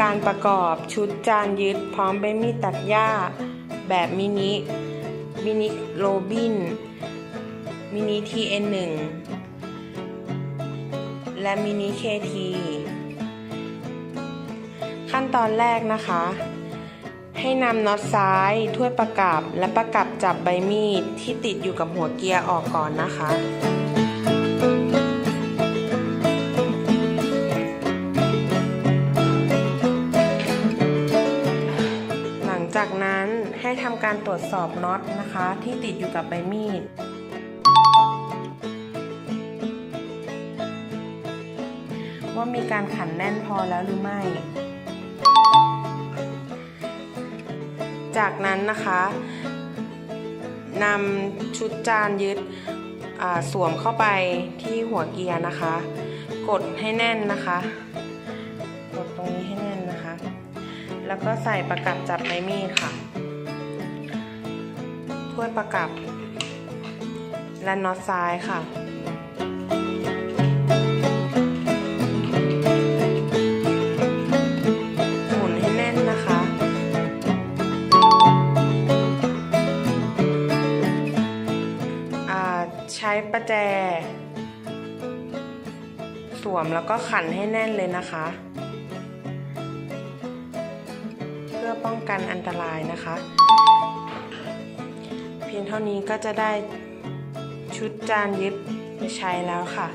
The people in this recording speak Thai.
การประกอบชุดจานยึดพร้อมใบมีดตัดหญ้า แบบมินิ มินิโรบิน มินิ TN1 และมินิ KT ขั้นตอนแรกนะคะ ให้นำน็อตซ้ายถ้วยประกับและประกับจับใบมีดที่ติดอยู่กับหัวเกียร์ออกก่อนนะคะ จากนั้นให้ทำการตรวจสอบน็อตนะคะ ที่ติดอยู่กับใบมีด ว่ามีการขันแน่นพอแล้วหรือไม่ จากนั้นนะคะนำชุดจานยึดสวมเข้าไปที่หัวเกียร์นะคะ กดให้แน่นนะคะ กดตรงนี้ให้แน่นนะคะ แล้วก็ใส่ประกับจับใบมีดค่ะ ถ้วยประกับและน็อตซ้ายค่ะหมุนให้แน่นนะคะอาใช้ประแจ สวมแล้วก็ขันให้แน่นเลยนะคะ พื่อป้องกันอันตรายนะคะ เพียงเท่านี้ก็จะได้ชุดจานยึดไปใช้แล้วค่ะ